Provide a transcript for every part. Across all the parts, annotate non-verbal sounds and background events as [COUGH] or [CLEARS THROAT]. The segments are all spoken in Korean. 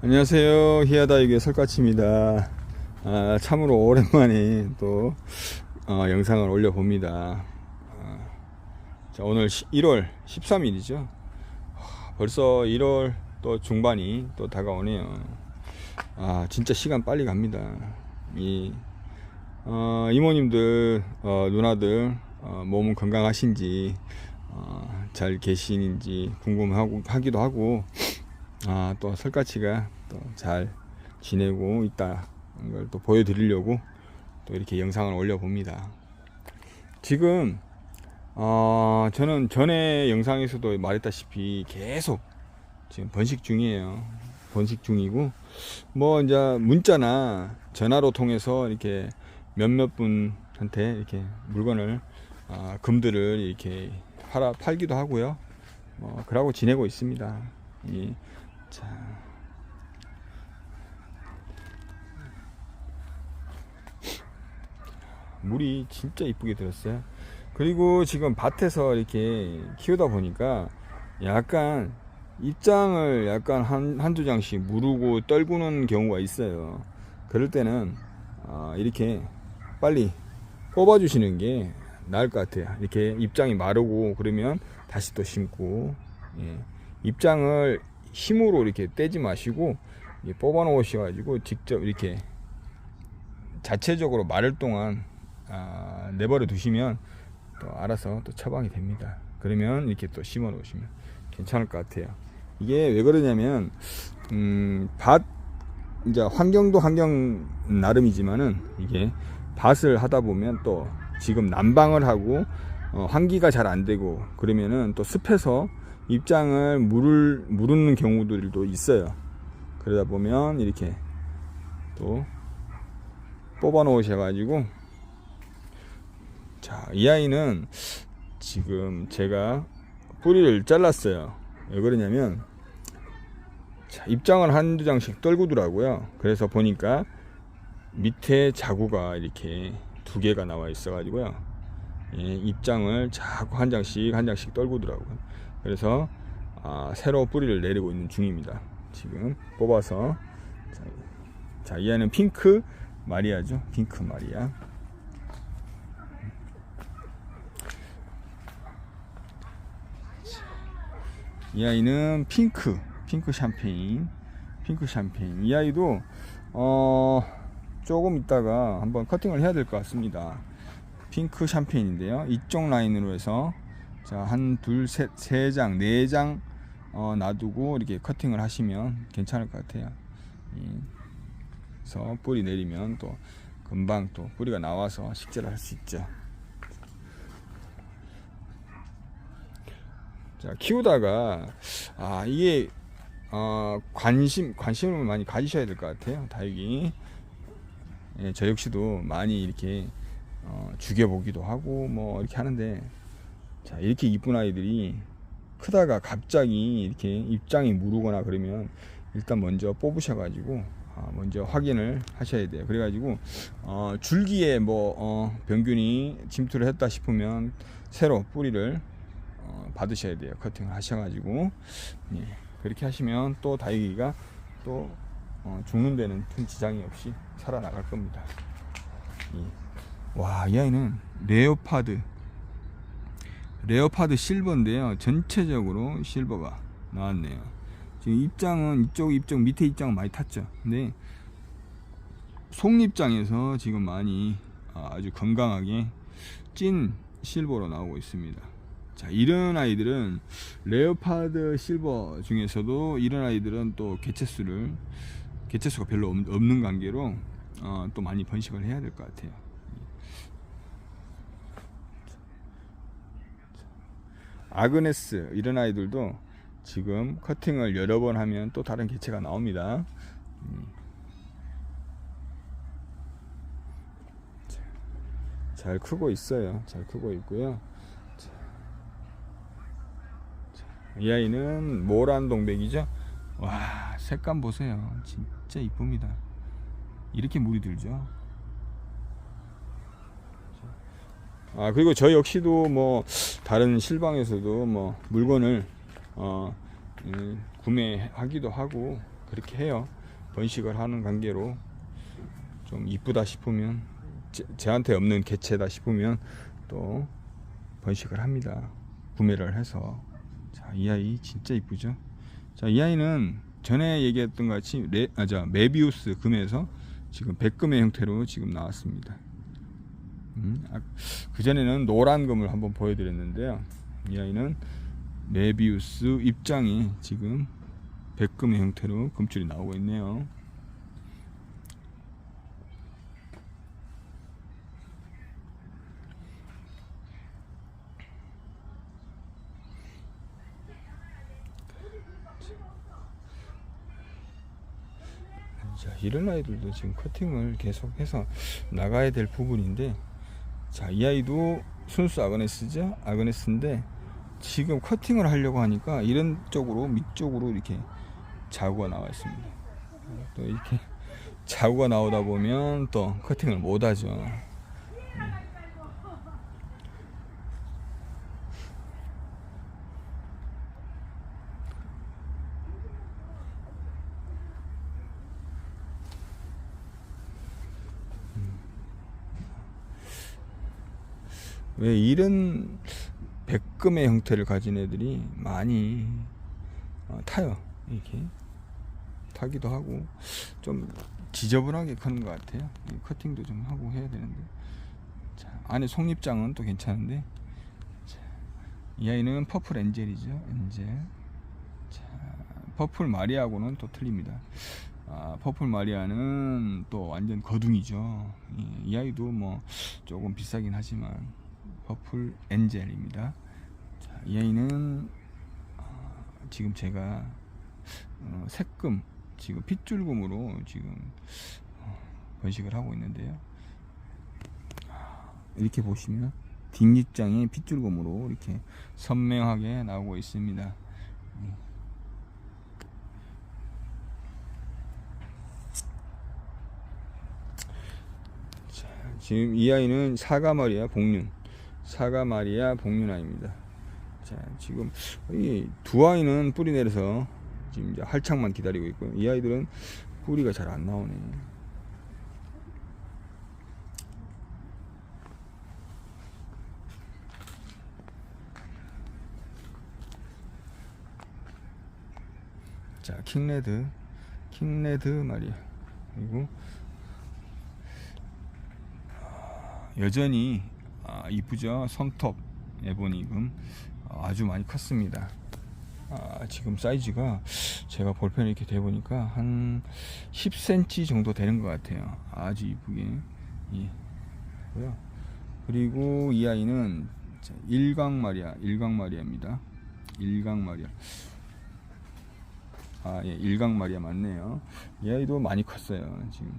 안녕하세요. 히아다육의 설까치입니다. 아, 참으로 오랜만에 또 어, 영상을 올려봅니다. 아, 자, 오늘 1월 13일이죠. 벌써 1월 또 중반이 또 다가오네요. 아, 진짜 시간 빨리 갑니다. 이 어, 이모님들, 어, 누나들 어, 몸은 건강하신지 어, 잘 계시는지 궁금하고 하기도 하고 아, 또 설까치가 또 잘 지내고 있다는 걸 또 보여드리려고 또 이렇게 영상을 올려봅니다. 지금, 어, 저는 전에 영상에서도 말했다시피 계속 지금 번식 중이에요. 번식 중이고, 뭐, 이제 문자나 전화로 통해서 이렇게 몇몇 분한테 이렇게 물건을, 아, 금들을 이렇게 팔아, 팔기도 하고요. 뭐, 그러고 지내고 있습니다. 이, 자. 물이 진짜 이쁘게 들었어요. 그리고 지금 밭에서 이렇게 키우다 보니까 약간 입장을 약간 한, 한두 장씩 무르고 떨구는 경우가 있어요. 그럴 때는 아, 이렇게 빨리 뽑아주시는 게 나을 것 같아요. 이렇게 입장이 마르고 그러면 다시 또 심고 예. 입장을 힘으로 이렇게 떼지 마시고 뽑아 놓으셔 가지고 직접 이렇게 자체적으로 마를 동안 아, 내버려 두시면 또 알아서 또 처방이 됩니다. 그러면 이렇게 또 심어 놓으시면 괜찮을 것 같아요. 이게 왜 그러냐면 음, 밭 이제 환경도 환경 나름이지만은 이게 밭을 하다 보면 또 지금 난방을 하고 어, 환기가 잘 안 되고 그러면은 또 습해서 입장을 물을 무르는 경우들도 있어요. 그러다 보면 이렇게 또 뽑아 놓으셔가지고 자, 이 아이는 지금 제가 뿌리를 잘랐어요. 왜 그러냐면 자, 입장을 한두 장씩 떨구더라고요. 그래서 보니까 밑에 자구가 이렇게 두 개가 나와 있어가지고요. 예, 입장을 자꾸 한 장씩 한 장씩 떨구더라고요. 그래서 아, 새로 뿌리를 내리고 있는 중입니다. 지금 뽑아서 자, 자, 이 아이는 핑크 마리아죠. 핑크 마리아. 이 아이는 핑크, 핑크 샴페인, 핑크 샴페인. 이 아이도 어 조금 있다가 한번 커팅을 해야 될 것 같습니다. 핑크 샴페인인데요. 이쪽 라인으로 해서 자, 한 둘, 셋, 세 장, 네 장 어, 놔두고 이렇게 커팅을 하시면 괜찮을 것 같아요. 예. 그래서 뿌리 내리면 또 금방 또 뿌리가 나와서 식재를 할 수 있죠. 자, 키우다가 아, 이게 어, 관심 관심을 많이 가지셔야 될 것 같아요. 다육이. 예, 저 역시도 많이 이렇게 어, 죽여보기도 하고 뭐 이렇게 하는데 자 이렇게 이쁜 아이들이 크다가 갑자기 이렇게 입장이 무르거나 그러면 일단 먼저 뽑으셔 가지고 아, 먼저 확인을 하셔야 돼요. 그래 가지고 어, 줄기에 뭐 어, 병균이 침투를 했다 싶으면 새로 뿌리를 어, 받으셔야 돼요. 커팅을 하셔 가지고 예, 그렇게 하시면 또 다육이가 또 어, 죽는 데는 큰 지장이 없이 살아나갈 겁니다. 예. 와, 이 아이는 레오파드 레오파드 실버인데요. 전체적으로 실버가 나왔네요. 지금 입장은 이쪽 입장 밑에 입장은 많이 탔죠. 근데 속립장에서 지금 많이 아, 아주 건강하게 찐 실버로 나오고 있습니다. 자, 이런 아이들은 레오파드 실버 중에서도 이런 아이들은 또 개체수를 개체수가 별로 없- 없는 관계로 어, 또 많이 번식을 해야 될 것 같아요. 아그네스 이런 아이들도 지금 커팅을 여러 번 하면 또 다른 개체가 나옵니다. 음. 자, 잘 크고 있어요. 잘 크고 있고요. 이 아이는 모란 동백이죠. 와 색감 보세요. 진짜 이쁩니다. 이렇게 물이 들죠. 아 그리고 저 역시도 뭐 다른 실방에서도 뭐 물건을 어 음, 구매하기도 하고 그렇게 해요. 번식을 하는 관계로 좀 이쁘다 싶으면 제, 제한테 없는 개체다 싶으면 또 번식을 합니다. 구매를 해서 자, 이 아이 진짜 이쁘죠? 자, 이 아이는 전에 얘기했던 것 같이 레, 아, 자, 메비우스 금에서 지금 백금의 형태로 지금 나왔습니다. 음, 아, 그전에는 노란 금을 한번 보여드렸는데요. 이 아이는 메비우스 입장이 지금 백금의 형태로 금줄이 나오고 있네요. 자, 이런 아이들도 지금 커팅을 계속해서 나가야 될 부분인데, 자, 이 아이도 순수 아그네스죠? 아그네스인데, 지금 커팅을 하려고 하니까 이런 쪽으로, 밑쪽으로 이렇게 자구가 나와 있습니다. 또 이렇게 [LAUGHS] 자구가 나오다 보면 또 커팅을 못 하죠. 왜 이런 백금의 형태를 가진 애들이 많이 어, 타요. 이렇게 타기도 하고 좀 지저분하게 크는 것 같아요. 이 커팅도 좀 하고 해야 되는데. 자, 안에 속립장은 또 괜찮은데. 자, 이 아이는 퍼플 엔젤이죠 엔젤. 자, 퍼플 마리아하고는 또 틀립니다. 아, 퍼플 마리아는 또 완전 거둥이죠. 이, 이 아이도 뭐 조금 비싸긴 하지만 퍼플 엔젤입니다. 자, 이 아이는 어, 지금 제가 어, 색금 지금 핏줄금으로 지금 어, 번식을 하고 있는데요. 이렇게 보시면 뒷입장이 핏줄금으로 이렇게 선명하게 나오고 있습니다. 자, 지금 이 아이는 사과마리아 복륜 사과 마리아 복륜아입니다. 자, 지금 이 두 아이는 뿌리 내려서 지금 이제 활착만 기다리고 있고요. 이 아이들은 뿌리가 잘 안 나오네. 자, 킹레드, 킹레드 말이야. 그리고 여전히 아, 이쁘죠? 손톱 에보니금. 아주 많이 컸습니다. 아, 지금 사이즈가 제가 볼펜을 이렇게 대보니까 한 10cm 정도 되는 것 같아요. 아주 이쁘게. 예. 그리고 이 아이는 일광마리아 일광마리아입니다. 일광마리아. 아, 예, 일광마리아 맞네요. 이 아이도 많이 컸어요. 지금.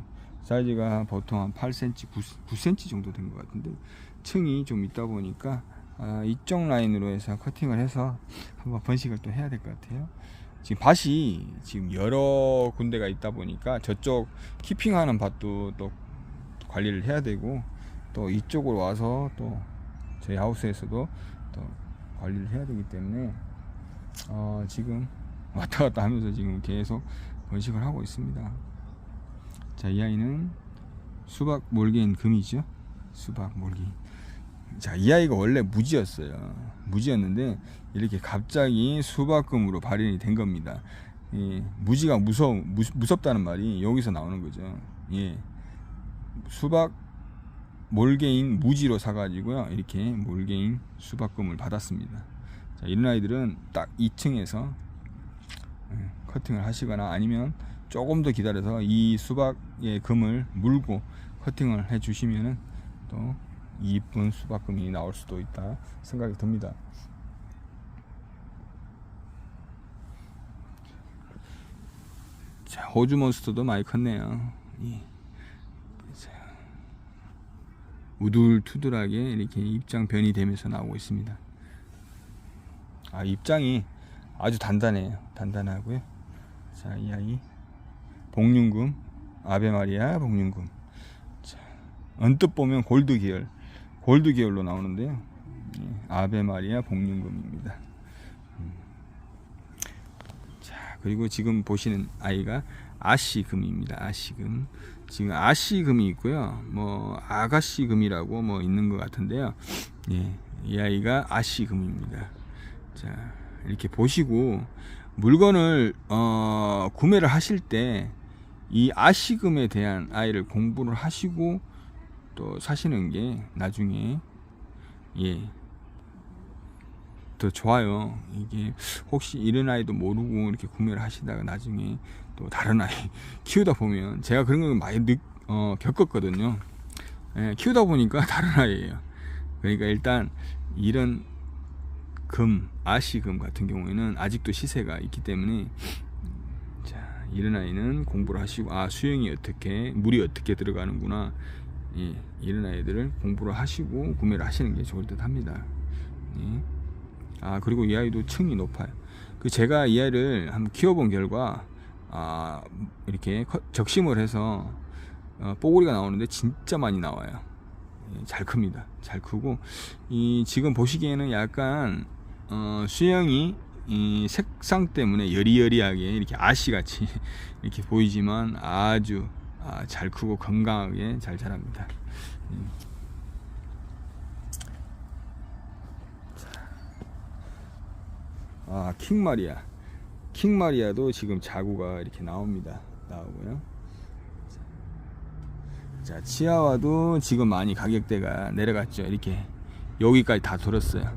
사이즈가 보통 한 8cm, 9, 9cm 정도 된 것 같은데 층이 좀 있다 보니까 아, 이쪽 라인으로 해서 커팅을 해서 한번 번식을 또 해야 될 것 같아요. 지금 밭이 지금 여러 군데가 있다 보니까 저쪽 키핑하는 밭도 또 관리를 해야 되고 또 이쪽으로 와서 또 저희 하우스에서도 또 관리를 해야 되기 때문에 어, 지금 왔다 갔다 하면서 지금 계속 번식을 하고 있습니다. 자, 이 아이는 수박 몰개인 금이죠. 수박 몰개인. 자, 이 아이가 원래 무지였어요. 무지였는데 이렇게 갑자기 수박금으로 발현이 된 겁니다. 예, 무지가 무서 무, 무섭다는 말이 여기서 나오는 거죠. 예, 수박 몰개인 무지로 사가지고요. 이렇게 몰개인 수박금을 받았습니다. 자, 이런 아이들은 딱 2층에서 예, 커팅을 하시거나 아니면 조금 더 기다려서 이 수박의 금을 물고 커팅을 해 주시면은 또 이쁜 수박금이 나올 수도 있다 생각이 듭니다. 자, 호주 몬스터도 많이 컸네요. 우둘투둘하게 이렇게 입장 변이 되면서 나오고 있습니다. 아, 입장이 아주 단단해요. 단단하고요. 자, 이 아이 복륜금, 아베마리아 복륜금. 자, 언뜻 보면 골드 계열, 골드 계열로 나오는데요. 예, 아베 마리아 복륜금입니다. 음. 자, 그리고 지금 보시는 아이가 아씨금입니다. 아씨금. 지금 아씨금이 있고요. 뭐 아가씨금이라고 뭐 있는 것 같은데요. 예, 이 아이가 아씨금입니다. 자, 이렇게 보시고 물건을 어, 구매를 하실 때 이 아씨금에 대한 아이를 공부를 하시고 또 사시는 게 나중에 예. 더 좋아요. 이게 혹시 이런 아이도 모르고 이렇게 구매를 하시다가 나중에 또 다른 아이 [LAUGHS] 키우다 보면 제가 그런 걸 많이 느, 어, 겪었거든요. 예, 키우다 보니까 [LAUGHS] 다른 아이예요. 그러니까 일단 이런 금, 아시금 같은 경우에는 아직도 시세가 있기 때문에 자, 이런 아이는 공부를 하시고 아 수영이 어떻게 물이 어떻게 들어가는구나 예, 이런 아이들을 공부를 하시고 구매를 하시는 게 좋을 듯 합니다. 예. 아 그리고 이 아이도 층이 높아요. 그 제가 이 아이를 한번 키워본 결과 아 이렇게 커- 적심을 해서 어, 뽀글이가 나오는데 진짜 많이 나와요. 예, 잘 큽니다. 잘 크고 이 지금 보시기에는 약간 어, 수영이 이 색상 때문에 여리여리하게 이렇게 아씨같이 [LAUGHS] 이렇게 보이지만 아주 아, 잘 크고 건강하게 잘 자랍니다. 음. 아, 킹마리아. 킹마리아도 지금 자구가 이렇게 나옵니다. 나오고요. 자, 치아와도 지금 많이 가격대가 내려갔죠. 이렇게 여기까지 다 돌았어요.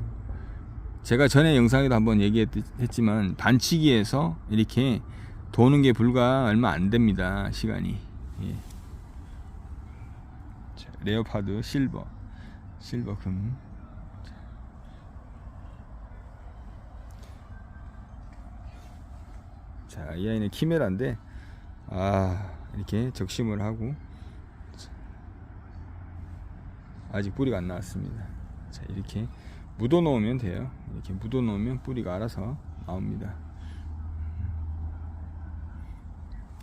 제가 전에 영상에도 한번 얘기했지만 반치기에서 이렇게 도는 게 불과 얼마 안 됩니다. 시간이. 예. 자, 레오파드 실버. 실버 금. 자, 이 아이는 키메라인데, 아, 이렇게 적심을 하고, 아직 뿌리가 안 나왔습니다. 자, 이렇게 묻어 놓으면 돼요. 이렇게 묻어 놓으면 뿌리가 알아서 나옵니다.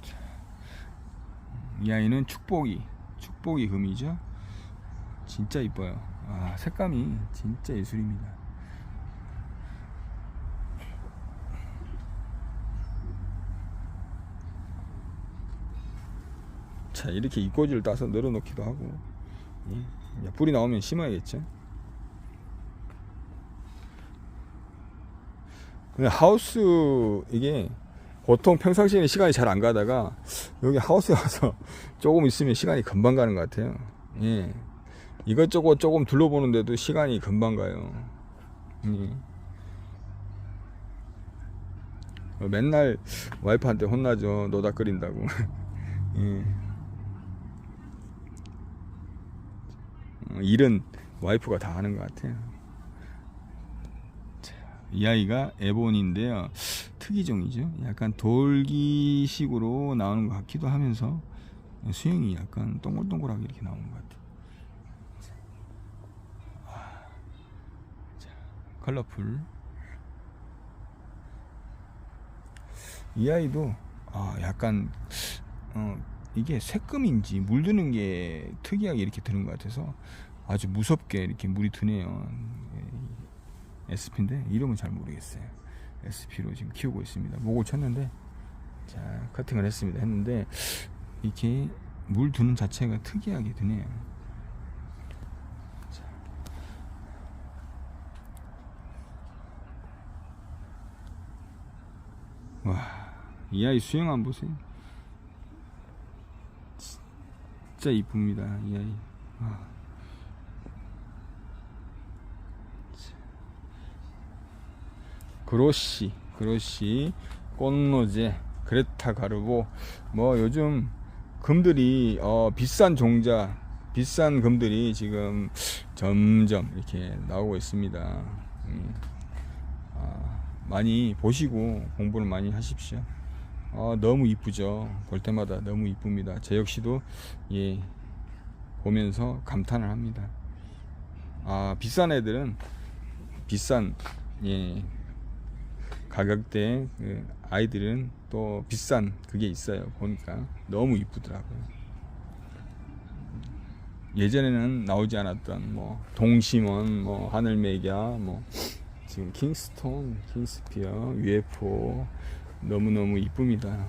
자, 이 아이는 축복이, 축복이 금이죠. 진짜 이뻐요. 아, 색감이 진짜 예술입니다. 자 이렇게 입꼬지를 따서 늘어놓기도 하고 예. 야, 불이 나오면 심어야겠죠 근데 하우스 이게 보통 평상시에는 시간이 잘 안 가다가 여기 하우스에 와서 [LAUGHS] 조금 있으면 시간이 금방 가는 것 같아요 예. 이것저것 조금 둘러보는데도 시간이 금방 가요 예. 어, 맨날 와이프한테 혼나죠 노닥거린다고 [LAUGHS] 예. 어, 일은 와이프가 다 하는 것 같아요. 자, 이 아이가 에본인데요. 특이종이죠. 약간 돌기식으로 나오는 것 같기도 하면서 수영이 약간 동글동글하게 이렇게 나오는 것 같아요. 아, 자, 컬러풀. 이 아이도 아, 약간 어, 이게 새금인지 물드는 게 특이하게 이렇게 드는 것 같아서 아주 무섭게 이렇게 물이 드네요. SP인데 이름은 잘 모르겠어요. SP로 지금 키우고 있습니다. 목을 쳤는데 자 커팅을 했습니다. 했는데 이렇게 물 드는 자체가 특이하게 드네요. 자. 와, 이 아이 수영 안 보세요? 진짜 이쁩니다 이 아이 아. 그로시 그로시 꽃노제 그레타 가르보 뭐 요즘 금들이 어 비싼 종자 비싼 금들이 지금 점점 이렇게 나오고 있습니다 음. 아, 많이 보시고 공부를 많이 하십시오 아, 너무 이쁘죠. 볼 때마다 너무 이쁩니다. 제 역시도 예 보면서 감탄을 합니다. 아 비싼 애들은 비싼 예 가격대 그 아이들은 또 비싼 그게 있어요. 보니까 너무 이쁘더라고요. 예전에는 나오지 않았던 뭐 동심원, 뭐 하늘매야, 뭐 지금 킹스톤, 킹스피어, UFO 너무너무 이쁩니다.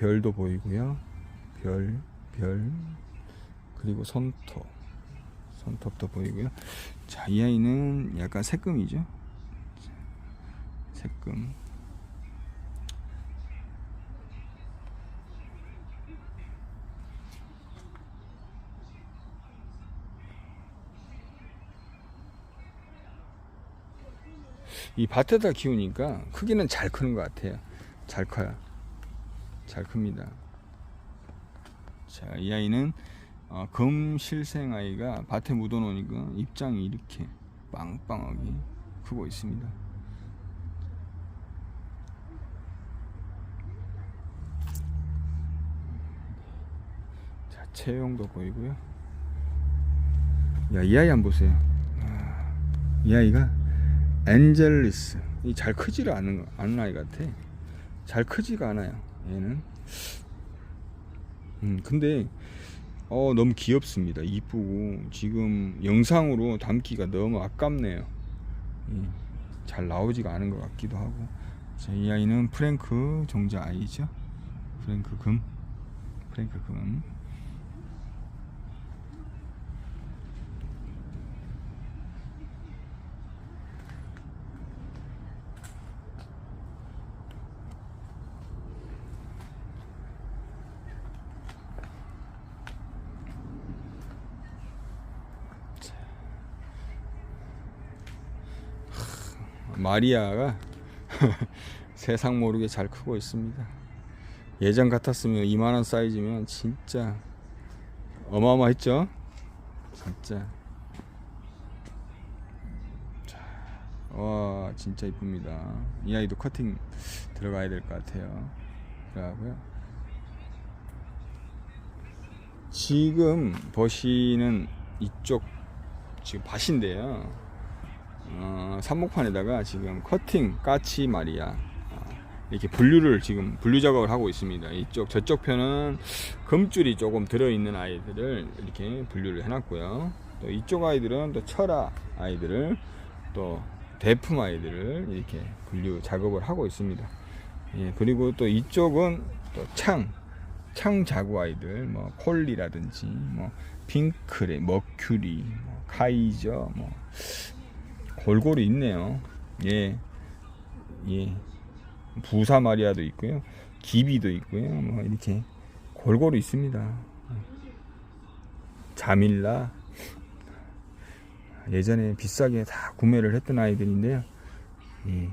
별도 보이고요. 별, 별, 그리고 손톱, 손톱도 보이고요. 자, 이 아이는 약간 새금이죠. 새금. 이 밭에다 키우니까 크기는 잘 크는 것 같아요. 잘 커요. 잘 큽니다. 자, 이 아이는 어, 금실생 아이가 밭에 묻어 놓으니까 입장이 이렇게 빵빵하게 크고 있습니다. 자, 채용도 보이고요. 야, 이 아이 한번 보세요. 아, 이 아이가 엔젤리스. 이 잘 크지를 않은, 거- 않은 아이 같아. 잘 크지가 않아요. 얘는. 음, 근데 어 너무 귀엽습니다. 이쁘고 지금 영상으로 담기가 너무 아깝네요. 음, 잘 나오지가 않은 것 같기도 하고. 자, 이 아이는 프랭크 종자 아이죠. 프랭크 금. 프랭크 금. 마리아가 [LAUGHS] 세상 모르게 잘 크고 있습니다. 예전 같았으면 이만한 사이즈면 진짜 어마어마했죠? 진짜. 자, 와, 진짜 이쁩니다. 이 아이도 커팅 들어가야 될 것 같아요. 들어가고요. 지금 보시는 이쪽 지금 밭인데요. 어, 삽목판에다가 지금 커팅 까치 마리아 아, 이렇게 분류를 지금 분류 작업을 하고 있습니다. 이쪽 저쪽 편은 금줄이 조금 들어있는 아이들을 이렇게 분류를 해놨고요. 또 이쪽 아이들은 또 철아 아이들을 또 대품 아이들을 이렇게 분류 작업을 하고 있습니다. 예, 그리고 또 이쪽은 또 창, 창 자구 아이들, 뭐 콜리라든지, 뭐 핑크레, 머큐리, 뭐 카이저, 뭐 골고루 있네요. 예, 예. 부사 마리아도 있고요, 기비도 있고요, 뭐 이렇게 골고루 있습니다. 자밀라 예전에 비싸게 다 구매를 했던 아이들인데요. 예.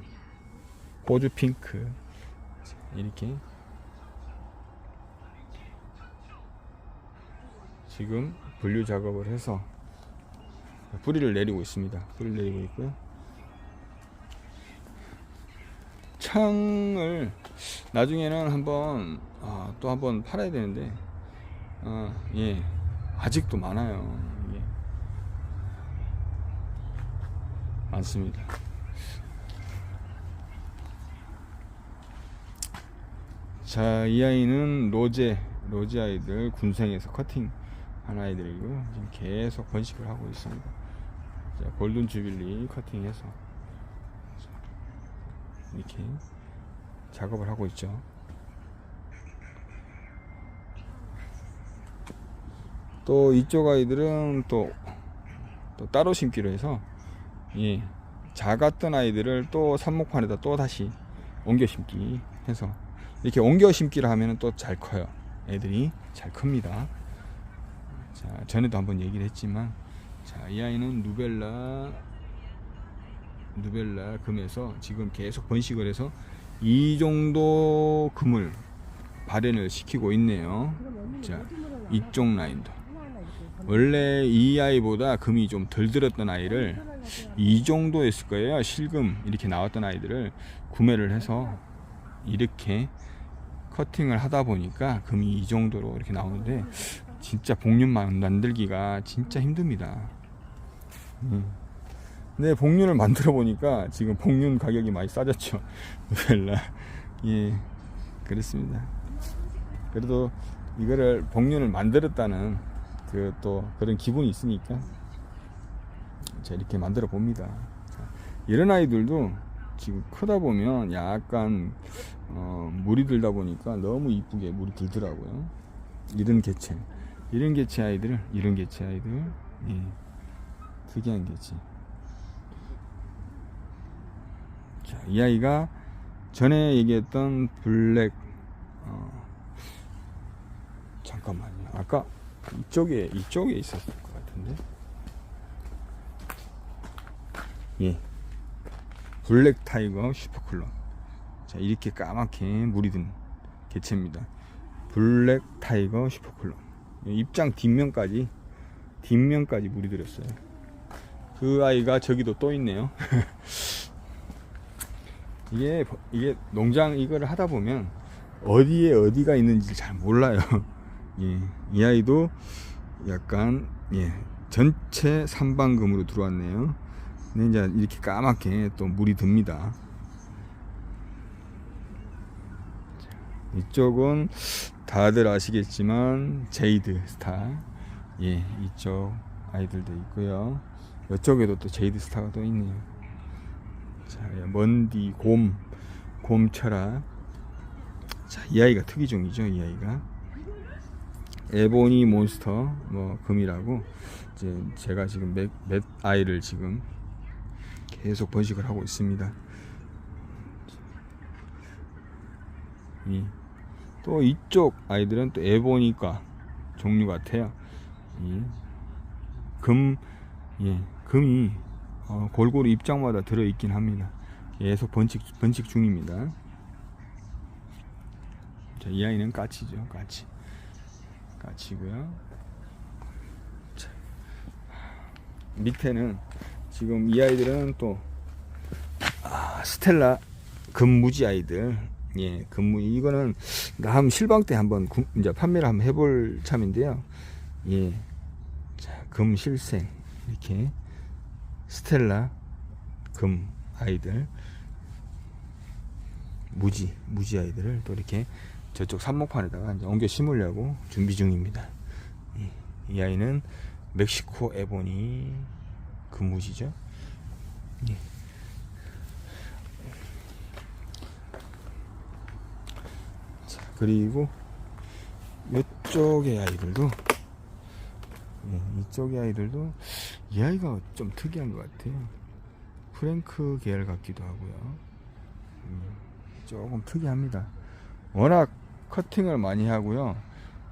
호주 핑크 이렇게 지금 분류 작업을 해서 뿌리를 내리고 있습니다. 뿌리를 내리고 있고요. 창을 나중에는 한번 아, 또 한번 팔아야 되는데 아, 예 아직도 많아요. 예. 많습니다. 자, 이 아이는 로제, 로제 아이들 군생에서 커팅 한 아이들이고요. 지금 계속 번식을 하고 있습니다. 자, 골든 주빌리 커팅해서 이렇게 작업을 하고 있죠. 또 이쪽 아이들은 또, 또 따로 심기로 해서 예, 작았던 아이들을 또 삽목판에다 또 다시 옮겨 심기 해서 이렇게 옮겨 심기를 하면 또 잘 커요. 애들이 잘 큽니다. 자, 전에도 한번 얘기를 했지만, 자, 이 아이는 누벨라, 누벨라 금에서 지금 계속 번식을 해서 이 정도 금을 발현을 시키고 있네요. 자, 이쪽 라인도. 원래 이 아이보다 금이 좀 덜 들었던 아이를 이 정도 였을 거예요. 실금 이렇게 나왔던 아이들을 구매를 해서 이렇게 커팅을 하다 보니까 금이 이 정도로 이렇게 나오는데 진짜 복륜만 만들기가 진짜 힘듭니다. 음. 근데 복륜을 만들어 보니까 지금 복륜 가격이 많이 싸졌죠. [LAUGHS] 노벨라. 예, 그렇습니다. 그래도 이거를 복륜을 만들었다는 그 또 그런 기분이 있으니까 자 이렇게 만들어 봅니다. 자, 이런 아이들도 지금 크다 보면 약간 어, 물이 들다 보니까 너무 이쁘게 물이 들더라고요. 이런 개체, 이런 개체 아이들, 이런 개체 아이들, 예. 특이한 개체. 자, 이 아이가 전에 얘기했던 블랙 어, 잠깐만요. 아까 이쪽에 이쪽에 있었을 것 같은데. 예. 블랙 타이거 슈퍼쿨러. 자, 이렇게 까맣게 물이 든 개체입니다. 블랙 타이거 슈퍼쿨러. 입장 뒷면까지 뒷면까지 물이 들었어요. 그 아이가 저기도 또 있네요. [LAUGHS] 이게 이게 농장 이거를 하다 보면 어디에 어디가 있는지 잘 몰라요. [LAUGHS] 예, 이 아이도 약간 예 전체 삼방금으로 들어왔네요. 근데 이제 이렇게 까맣게 또 물이 듭니다. 자, 이쪽은 다들 아시겠지만 제이드 스타 예 이쪽 아이들도 있고요. 이쪽에도 또 제이드 스타가 또 있네요. 자, 예, 먼디 곰 곰철아 자, 이 아이가 특이 종이죠, 이 아이가. 에보니 몬스터 뭐 금이라고 이제 제가 지금 몇, 몇 아이를 지금 계속 번식을 하고 있습니다. 이, 또 이쪽 아이들은 또 에보니까 종류 같아요. 이, 금, 예, 금이 어, 골고루 입장마다 들어 있긴 합니다. 계속 번식 번식 중입니다. 자, 이 아이는 까치죠, 까치. 까치고요. 자, 밑에는 지금 이 아이들은 또 아, 스텔라 금무지 아이들. 예, 금무 이거는 다음 실방 때 한번 구, 이제 판매를 한번 해볼 참인데요. 예, 자, 금실생 이렇게 스텔라 금 아이들 무지 무지 아이들을 또 이렇게 저쪽 삽목판에다가 이제 옮겨 심으려고 준비 중입니다. 이, 이 아이는 멕시코 에보니 금무지죠. 예. 자 그리고 이쪽의 아이들도 예, 이쪽의 아이들도 이 아이가 좀 특이한 것 같아요. 프랭크 계열 같기도 하고요. 음, 조금 특이합니다. 워낙 커팅을 많이 하고요.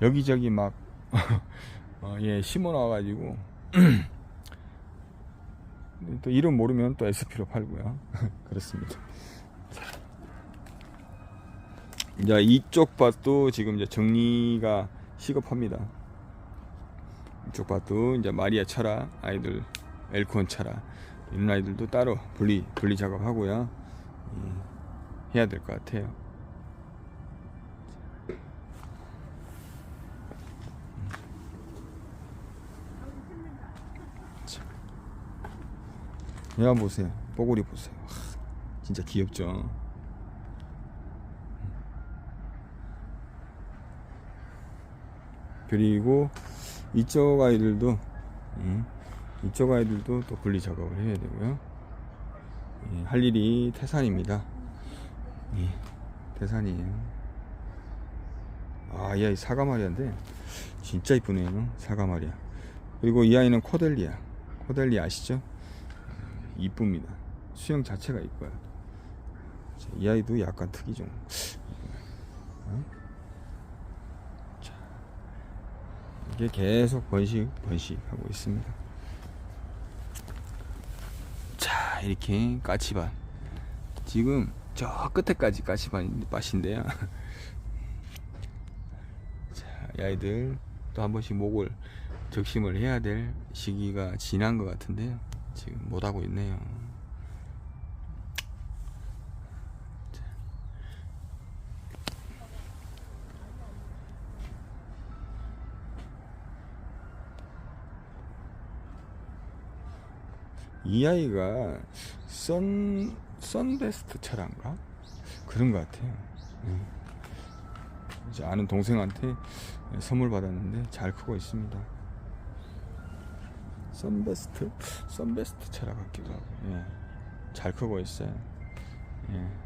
여기저기 막, [LAUGHS] 어, 예, 심어 놔 가지고, [CLEARS THROAT] 또 이름 모르면 또 SP로 팔고요. [LAUGHS] 그렇습니다. 이제 이쪽 밭도 지금 이제 정리가 시급합니다. 이쪽 밭도 이제 마리아 철아 아이들, 엘콘 철아 이런 아이들도 따로 분리 분리 작업하고요. 예, 해야 될 것 같아요. 야 보세요 뽀글이 보세요 하, 진짜 귀엽죠 그리고 이쪽 아이들도 음, 이쪽 아이들도 또 분리 작업을 해야 되고요 예, 할 일이 태산입니다 예, 태산이에요 아이 아이 사과마리아인데 진짜 이쁘네요 사과마리아 그리고 이 아이는 코델리아 코델리아 아시죠? 이쁩니다. 수영 자체가 이뻐요. 자, 이 아이도 약간 특이종. 어? 자, 이게 계속 번식, 번식 하고 있습니다. 자, 이렇게 까치밭. 지금 저 끝에까지 까치밭인데요. [LAUGHS] 자, 이 아이들 또 한 번씩 목을 적심을 해야 될 시기가 지난 것 같은데요. 지금 못하고 있네요. 이 아이가 선 선베스트 차란가 그런 것 같아요. 음. 이제 아는 동생한테 선물 받았는데 잘 크고 있습니다. 썬베스트 썬베스트 차라 같기도 하고 예. 잘 크고 있어요. 예.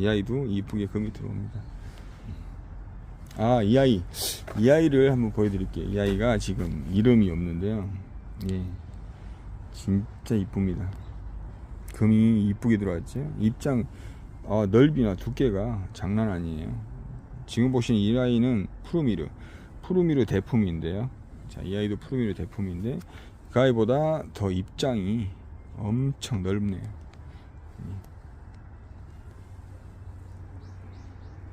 이 아이도 이쁘게 금이 들어옵니다. 아, 이 아이. 이 아이를 한번 보여드릴게요. 이 아이가 지금 이름이 없는데요. 예. 진짜 이쁩니다. 금이 이쁘게 들어왔죠. 입장, 어, 넓이나 두께가 장난 아니에요. 지금 보시는 이 아이는 푸르미르. 푸르미르 대품인데요. 자, 이 아이도 푸르미르 대품인데, 그 아이보다 더 입장이 엄청 넓네요.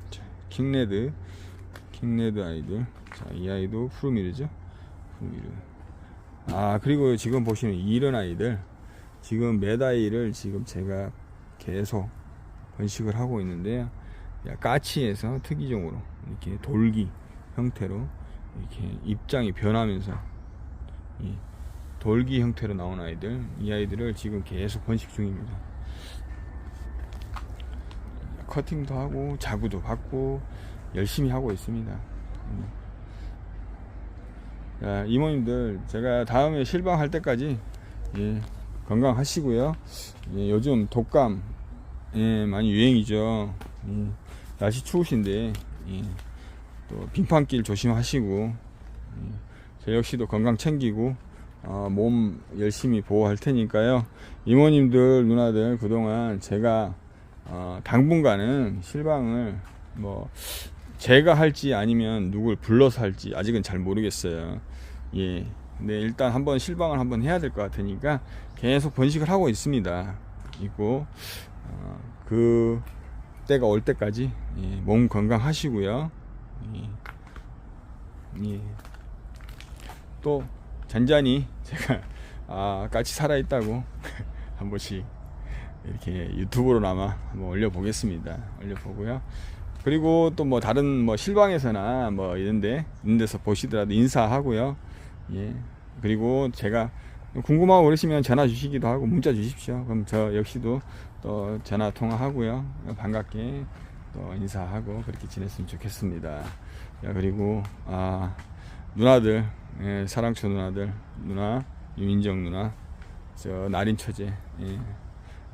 자, 킹레드. 킹레드 아이들. 자, 이 아이도 푸르미르죠. 푸르미르. 아, 그리고 지금 보시는 이런 아이들. 지금 메다이를 지금 제가 계속 번식을 하고 있는데요. 야, 까치에서 특이종으로 이렇게 돌기 형태로 이렇게 입장이 변하면서 이 돌기 형태로 나온 아이들, 이 아이들을 지금 계속 번식 중입니다. 커팅도 하고 자구도 받고 열심히 하고 있습니다. 음. 자, 이모님들 제가 다음에 실방할 때까지 예, 건강하시고요. 예, 요즘 독감 예, 많이 유행이죠. 예, 날씨 추우신데 예, 또 빙판길 조심하시고 예, 저 역시도 건강 챙기고 어, 몸 열심히 보호할 테니까요. 이모님들 누나들 그동안 제가 어, 당분간은 실방을 뭐 제가 할지 아니면 누굴 불러서 할지 아직은 잘 모르겠어요. 예. 근데 일단 한번 실방을 한번 해야 될 것 같으니까 계속 번식을 하고 있습니다. 있고 어, 그 때가 올 때까지 예, 몸 건강하시고요. 예. 예. 또 잔잔히 제가 아 같이 살아 있다고 [LAUGHS] 한 번씩 이렇게 유튜브로나마 한번 올려보겠습니다. 올려보고요. 그리고 또 뭐 다른 뭐 실방에서나 뭐 이런데 있는 데서 보시더라도 인사하고요. 예. 그리고 제가 궁금하고 그러시면 전화 주시기도 하고 문자 주십시오. 그럼 저 역시도 또 전화 통화하고요. 반갑게 또 인사하고 그렇게 지냈으면 좋겠습니다. 야, 그리고 아 누나들 예, 사랑초 누나들 누나 유민정 누나 저 나린 처제 예.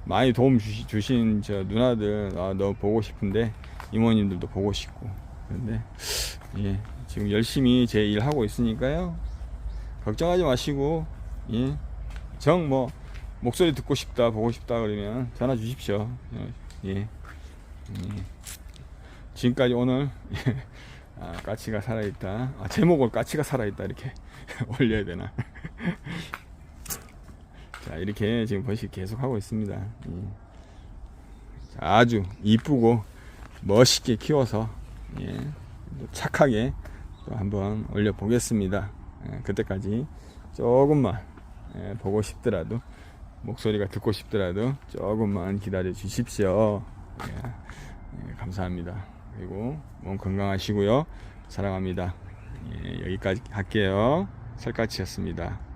많이 도움 주시, 주신 저 누나들 아, 너 보고 싶은데 이모님들도 보고 싶고. 그런데 예, 지금 열심히 제 일 하고 있으니까요. 걱정하지 마시고 예, 정 뭐 목소리 듣고 싶다 보고 싶다 그러면 전화 주십시오. 예, 예. 지금까지 오늘 아, 까치가 살아있다. 아, 제목을 까치가 살아있다. 이렇게 [LAUGHS] 올려야 되나 자 이렇게 지금 번식 계속 하고 있습니다 예. 자, 아주 이쁘고 멋있게 키워서 예, 또 착하게 또 한번 올려 보겠습니다. 예, 그때까지 조금만 예, 보고 싶더라도 목소리가 듣고 싶더라도 조금만 기다려 주십시오. 예, 예, 감사합니다. 그리고 몸 건강하시고요. 사랑합니다. 예, 여기까지 할게요. 설까치였습니다.